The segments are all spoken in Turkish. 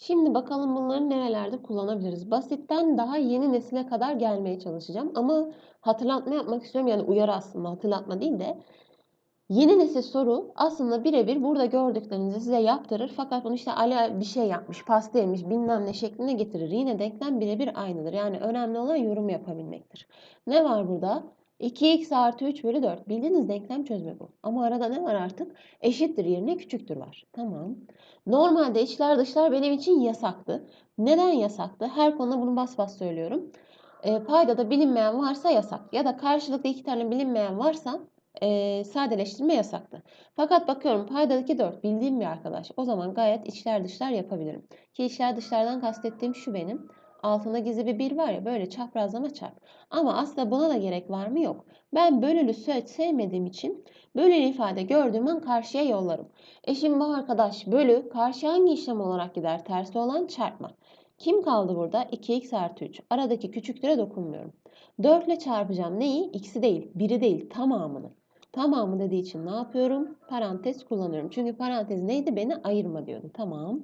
Şimdi bakalım bunları nerelerde kullanabiliriz. Basitten daha yeni nesile kadar gelmeye çalışacağım. Ama hatırlatma yapmak istiyorum. Yani uyarı aslında hatırlatma değil de. Yeni nesil soru aslında birebir burada gördüklerinizi size yaptırır. Fakat bunu işte Ali bir şey yapmış, pasta yemiş, bilmem ne şeklinde getirir. Yine denklem birebir aynıdır. Yani önemli olan yorum yapabilmektir. Ne var burada? 2x artı 3 bölü 4. Bildiğiniz denklem çözme bu. Ama arada ne var artık? Eşittir yerine küçüktür var. Tamam. Normalde içler dışlar benim için yasaktı. Neden yasaktı? Her konuda bunu bas bas söylüyorum. E, paydada bilinmeyen varsa yasak. Ya da karşılıklı iki tane bilinmeyen varsa e, sadeleştirme yasaktı. Fakat bakıyorum paydadaki 4 bildiğim bir arkadaş. O zaman gayet içler dışlar yapabilirim. Ki içler dışlardan kastettiğim şu benim. Altında gizli bir 1 var ya böyle çaprazlama çarp. Ama aslında buna da gerek var mı? Yok. Ben bölülü sevmediğim için bölülü ifade gördüğüm an karşıya yollarım. E şimdi bu arkadaş bölü karşı hangi işlem olarak gider? Tersi olan çarpma. Kim kaldı burada? 2x artı 3. Aradaki küçüklere dokunmuyorum. 4 ile çarpacağım. Neyi? X'i değil, 1'i değil, tamamını. Tamamı dediği için ne yapıyorum? Parantez kullanıyorum. Çünkü parantez neydi? Beni ayırma diyordu. Tamam.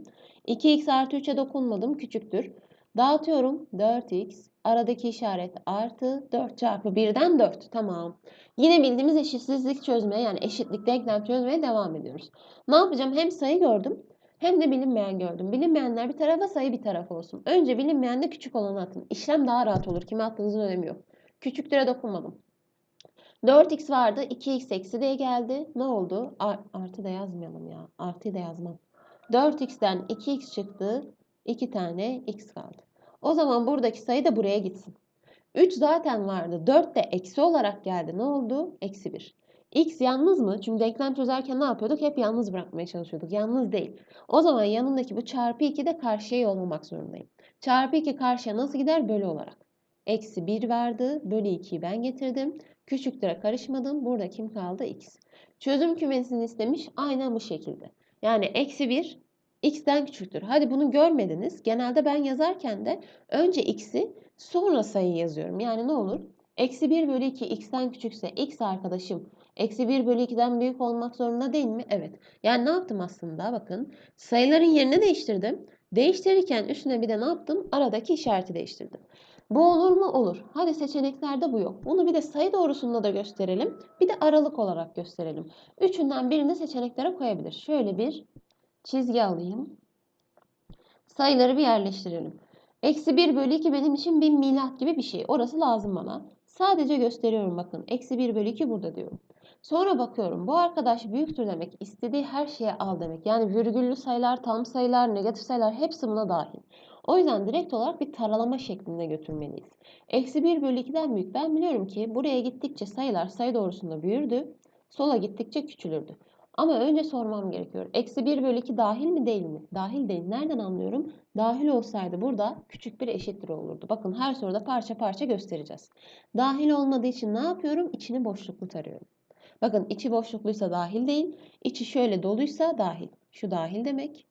2x artı 3'e dokunmadım. Küçüktür. Dağıtıyorum. 4x. Aradaki işaret artı 4 çarpı 1'den 4. Tamam. Yine bildiğimiz eşitsizlik çözmeye yani eşitlik denklem çözmeye devam ediyoruz. Ne yapacağım? Hem sayı gördüm hem de bilinmeyen gördüm. Bilinmeyenler bir tarafa sayı bir tarafa olsun. Önce bilinmeyen de küçük olanı atın. İşlem daha rahat olur. Kime attığınızın önemi yok. Küçüklere dokunmadım. 4x vardı. 2x eksi diye geldi. Ne oldu? Artı da yazmayalım ya. Artıyı da yazmam. 4x'ten 2x çıktı. 2 tane x kaldı. O zaman buradaki sayı da buraya gitsin. 3 zaten vardı. 4 de eksi olarak geldi. Ne oldu? Eksi 1. X yalnız mı? Çünkü denklem çözerken ne yapıyorduk? Hep yalnız bırakmaya çalışıyorduk. Yalnız değil. O zaman yanındaki bu çarpı 2 de karşıya yollamak zorundayım. Çarpı 2 karşıya nasıl gider? Bölü olarak. Eksi 1 vardı. Bölü 2'yi ben getirdim. Küçüklere karışmadım. Burada kim kaldı? X. Çözüm kümesini istemiş. Aynen bu şekilde. Yani eksi 1 x'ten küçüktür. Hadi bunu görmediniz. Genelde ben yazarken de önce x'i sonra sayı yazıyorum. Yani ne olur? Eksi 1 bölü 2 x'ten küçükse x arkadaşım eksi 1 bölü 2'den büyük olmak zorunda değil mi? Evet. Yani ne yaptım aslında? Bakın sayıların yerini değiştirdim. Değiştirirken üstüne bir de ne yaptım? Aradaki işareti değiştirdim. Bu olur mu? Olur. Hadi seçeneklerde bu yok. Bunu bir de sayı doğrusunda da gösterelim. Bir de aralık olarak gösterelim. Üçünden birini seçeneklere koyabilir. Şöyle bir çizgi alayım. Sayıları bir yerleştirelim. Eksi 1 bölü 2 benim için bir milat gibi bir şey. Orası lazım bana. Sadece gösteriyorum bakın. Eksi 1 bölü 2 burada diyorum. Sonra bakıyorum bu arkadaş büyüktür demek. istediği her şeye al demek. Yani virgüllü sayılar, tam sayılar, negatif sayılar hepsi buna dahil. O yüzden direkt olarak bir taralama şeklinde götürmeliyiz. Eksi 1 bölü 2'den büyük. Ben biliyorum ki buraya gittikçe sayılar sayı doğrusunda büyürdü. Sola gittikçe küçülürdü. Ama önce sormam gerekiyor. Eksi 1 bölü 2 dahil mi değil mi? Dahil değil. Nereden anlıyorum? Dahil olsaydı burada küçük bir eşittir olurdu. Bakın her soruda parça parça göstereceğiz. Dahil olmadığı için ne yapıyorum? İçini boşluklu tarıyorum. Bakın içi boşlukluysa dahil değil. İçi şöyle doluysa dahil. Şu dahil demek.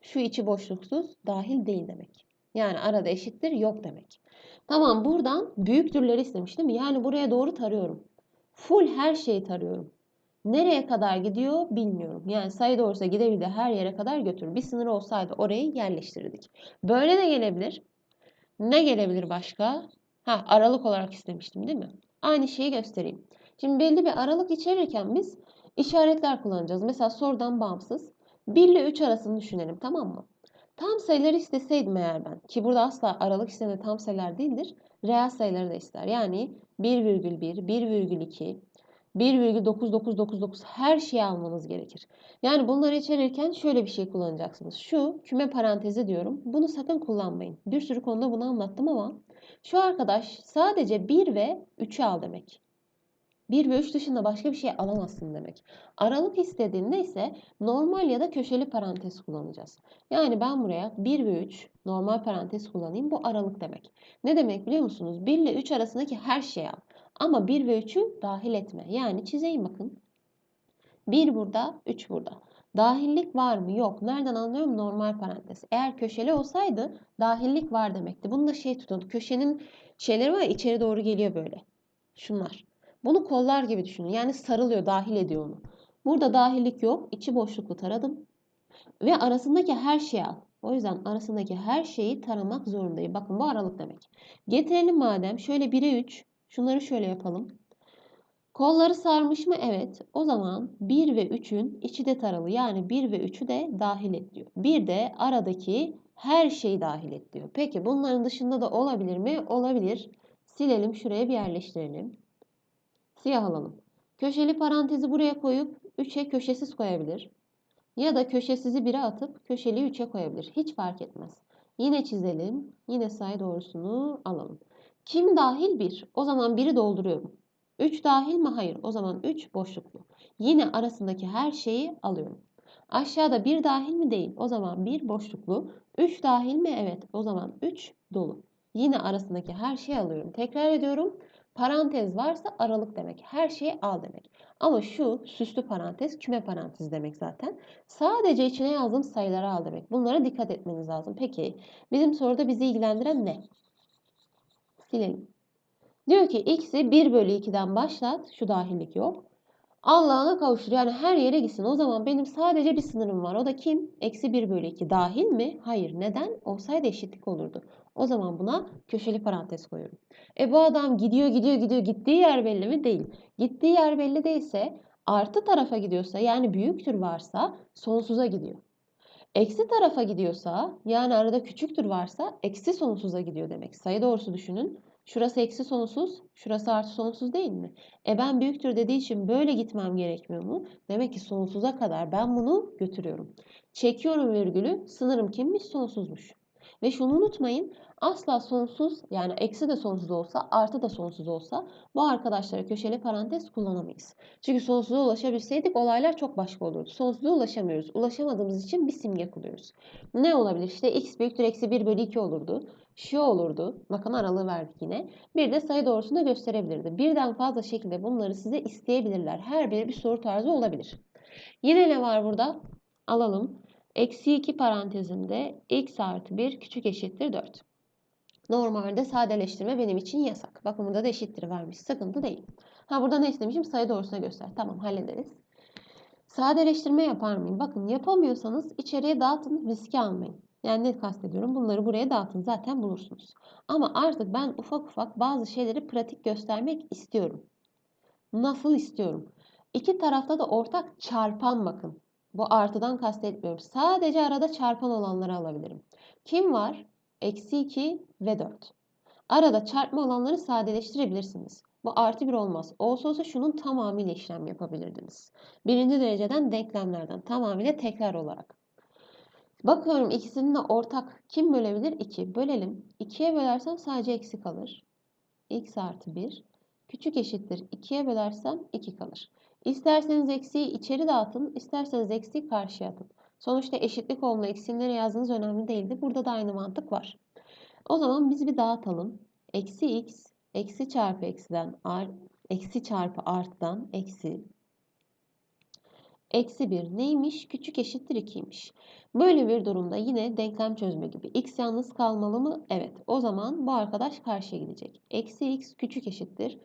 Şu içi boşluksuz dahil değil demek. Yani arada eşittir yok demek. Tamam buradan büyüktürleri istemiştim. Yani buraya doğru tarıyorum. Full her şeyi tarıyorum. Nereye kadar gidiyor bilmiyorum. Yani sayı doğrusu gidebildiği her yere kadar götürür. Bir sınır olsaydı orayı yerleştirirdik. Böyle de gelebilir. Ne gelebilir başka? Ha aralık olarak istemiştim değil mi? Aynı şeyi göstereyim. Şimdi belli bir aralık içerirken biz işaretler kullanacağız. Mesela sorudan bağımsız. 1 ile 3 arasını düşünelim tamam mı? Tam sayıları isteseydim eğer ben ki burada asla aralık istediğinde tam sayılar değildir. Reel sayıları da ister. Yani 1,1, 1,2, 1,9999 her şeyi almanız gerekir. Yani bunları içerirken şöyle bir şey kullanacaksınız. Şu küme parantezi diyorum. Bunu sakın kullanmayın. Bir sürü konuda bunu anlattım ama şu arkadaş sadece 1 ve 3'ü al demek. 1 ve 3 dışında başka bir şey alamazsın demek. Aralık istediğinde ise normal ya da köşeli parantez kullanacağız. Yani ben buraya 1 ve 3 normal parantez kullanayım. Bu aralık demek. Ne demek biliyor musunuz? 1 ile 3 arasındaki her şeyi al. Ama 1 ve 3'ü dahil etme. Yani çizeyim bakın. 1 burada, 3 burada. Dahillik var mı? Yok. Nereden anlıyorum? Normal parantez. Eğer köşeli olsaydı dahillik var demekti. Bunu da şey tutun. Köşenin şeyleri var ya içeri doğru geliyor böyle. Şunlar. Bunu kollar gibi düşünün. Yani sarılıyor, dahil ediyor onu. Burada dahillik yok. İçi boşluklu taradım. Ve arasındaki her şeyi al. O yüzden arasındaki her şeyi taramak zorundayım. Bakın bu aralık demek. Getirelim madem. Şöyle 1'e 3. Şunları şöyle yapalım. Kolları sarmış mı? Evet. O zaman 1 ve 3'ün içi de taralı. Yani 1 ve 3'ü de dahil et diyor. Bir de aradaki her şeyi dahil et diyor. Peki bunların dışında da olabilir mi? Olabilir. Silelim şuraya bir yerleştirelim. Siyah alalım. Köşeli parantezi buraya koyup 3'e köşesiz koyabilir. Ya da köşesizi 1'e atıp köşeli 3'e koyabilir. Hiç fark etmez. Yine çizelim. Yine sayı doğrusunu alalım. Kim dahil 1? O zaman 1'i dolduruyorum. 3 dahil mi? Hayır. O zaman 3 boşluklu. Yine arasındaki her şeyi alıyorum. Aşağıda 1 dahil mi? Değil. O zaman 1 boşluklu. 3 dahil mi? Evet. O zaman 3 dolu. Yine arasındaki her şeyi alıyorum. Tekrar ediyorum. Parantez varsa aralık demek. Her şeyi al demek. Ama şu süslü parantez küme parantez demek zaten. Sadece içine yazdığım sayıları al demek. Bunlara dikkat etmeniz lazım. Peki bizim soruda bizi ilgilendiren ne? Silelim. Diyor ki x'i 1 bölü 2'den başlat. Şu dahillik yok. Allah'ına kavuştur. Yani her yere gitsin. O zaman benim sadece bir sınırım var. O da kim? Eksi 1 bölü 2. Dahil mi? Hayır. Neden? Olsaydı eşitlik olurdu. O zaman buna köşeli parantez koyuyorum. E bu adam gidiyor gidiyor gidiyor. Gittiği yer belli mi? Değil. Gittiği yer belli değilse artı tarafa gidiyorsa yani büyüktür varsa sonsuza gidiyor. Eksi tarafa gidiyorsa yani arada küçüktür varsa eksi sonsuza gidiyor demek. Sayı doğrusu düşünün. Şurası eksi sonsuz, şurası artı sonsuz değil mi? E ben büyüktür dediği için böyle gitmem gerekmiyor mu? Demek ki sonsuza kadar ben bunu götürüyorum. Çekiyorum virgülü, sınırım kimmiş? Sonsuzmuş. Ve şunu unutmayın, asla sonsuz yani eksi de sonsuz olsa artı da sonsuz olsa bu arkadaşlara köşeli parantez kullanamayız. Çünkü sonsuza ulaşabilseydik olaylar çok başka olurdu. Sonsuza ulaşamıyoruz. Ulaşamadığımız için bir simge kuruyoruz. Ne olabilir? İşte x büyüktür eksi 1 bölü 2 olurdu. Şu olurdu. Bakın aralığı verdik yine. Bir de sayı doğrusunu da gösterebilirdi. Birden fazla şekilde bunları size isteyebilirler. Her biri bir soru tarzı olabilir. Yine ne var burada? Alalım. Eksi 2 parantezinde x artı 1 küçük eşittir 4. Normalde sadeleştirme benim için yasak. Bakın burada da eşittir vermiş. Sıkıntı değil. Ha burada ne istemişim? Sayı doğrusuna göster. Tamam hallederiz. Sadeleştirme yapar mıyım? Bakın yapamıyorsanız içeriye dağıtın riski almayın. Yani ne kastediyorum? Bunları buraya dağıtın zaten bulursunuz. Ama artık ben ufak ufak bazı şeyleri pratik göstermek istiyorum. Nasıl istiyorum? İki tarafta da ortak çarpan bakın. Bu artıdan kastetmiyorum. Sadece arada çarpan olanları alabilirim. Kim var? Eksi 2 ve 4. Arada çarpma olanları sadeleştirebilirsiniz. Bu artı 1 olmaz. Olsa olsa şunun tamamıyla işlem yapabilirdiniz. Birinci dereceden denklemlerden tamamıyla tekrar olarak. Bakıyorum ikisinin de ortak kim bölebilir? 2. Bölelim. 2'ye bölersem sadece eksi kalır. x artı 1. Küçük eşittir. 2'ye bölersem 2 kalır. İsterseniz eksiği içeri dağıtın, isterseniz eksiği karşıya atın. Sonuçta eşitlik olma eksiğini yazdığınız önemli değildi. Burada da aynı mantık var. O zaman biz bir dağıtalım. Eksi x, eksi çarpı eksiden, ar, eksi çarpı arttan, eksi. Eksi 1 neymiş? Küçük eşittir 2'ymiş. Böyle bir durumda yine denklem çözme gibi. X yalnız kalmalı mı? Evet. O zaman bu arkadaş karşıya gidecek. Eksi x küçük eşittir.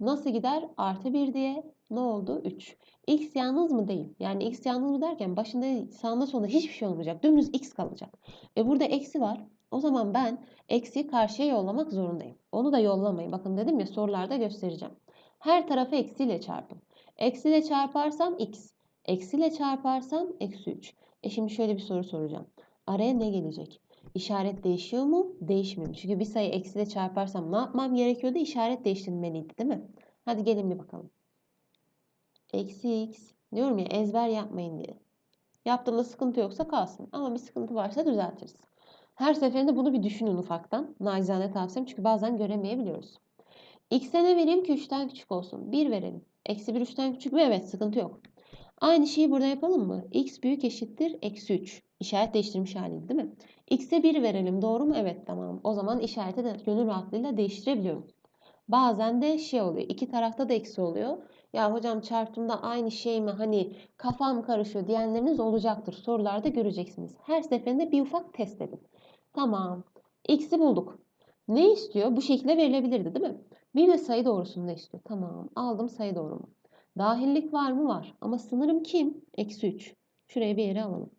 Nasıl gider? Artı 1 diye ne oldu? 3. X yalnız mı değil? Yani x yalnız mı derken başında sağında sonunda hiçbir şey olmayacak. Dümdüz x kalacak. E burada eksi var. O zaman ben eksiyi karşıya yollamak zorundayım. Onu da yollamayın. Bakın dedim ya sorularda göstereceğim. Her tarafı eksiyle çarpın. Eksiyle çarparsam x. Eksiyle çarparsam eksi 3. E şimdi şöyle bir soru soracağım. Araya ne gelecek? İşaret değişiyor mu? Değişmiyor? Çünkü bir sayı eksiyle çarparsam ne yapmam gerekiyordu? İşaret değiştirmeliydi değil mi? Hadi gelin bir bakalım. Eksi x. Diyorum ya ezber yapmayın diye. Yaptığımda sıkıntı yoksa kalsın. Ama bir sıkıntı varsa düzeltiriz. Her seferinde bunu bir düşünün ufaktan. Nacizane tavsiyem çünkü bazen göremeyebiliyoruz. X'e ne vereyim ki 3'ten küçük olsun? 1 verelim. Eksi 1 3'ten küçük mü? Evet sıkıntı yok. Aynı şeyi burada yapalım mı? X büyük eşittir eksi 3. İşaret değiştirmiş haliydi değil mi? X'e 1 verelim doğru mu? Evet tamam. O zaman işareti de gönül rahatlığıyla değiştirebiliyorum. Bazen de şey oluyor. iki tarafta da eksi oluyor. Ya hocam çarptığımda aynı şey mi? Hani kafam karışıyor diyenleriniz olacaktır. Sorularda göreceksiniz. Her seferinde bir ufak test edin. Tamam. X'i bulduk. Ne istiyor? Bu şekilde verilebilirdi değil mi? Bir de sayı doğrusunu istiyor. Tamam. Aldım sayı doğrumu. Dahillik var mı? Var. Ama sınırım kim? Eksi 3. Şuraya bir yere alalım.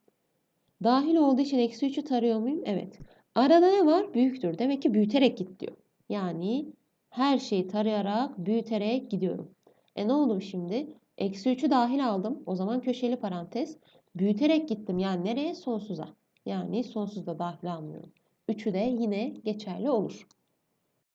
Dahil olduğu için eksi 3'ü tarıyor muyum? Evet. Arada ne var? Büyüktür. Demek ki büyüterek git diyor. Yani her şeyi tarayarak, büyüterek gidiyorum. E ne oldu şimdi? Eksi 3'ü dahil aldım. O zaman köşeli parantez. Büyüterek gittim. Yani nereye? Sonsuza. Yani sonsuzda dahil almıyorum. 3'ü de yine geçerli olur.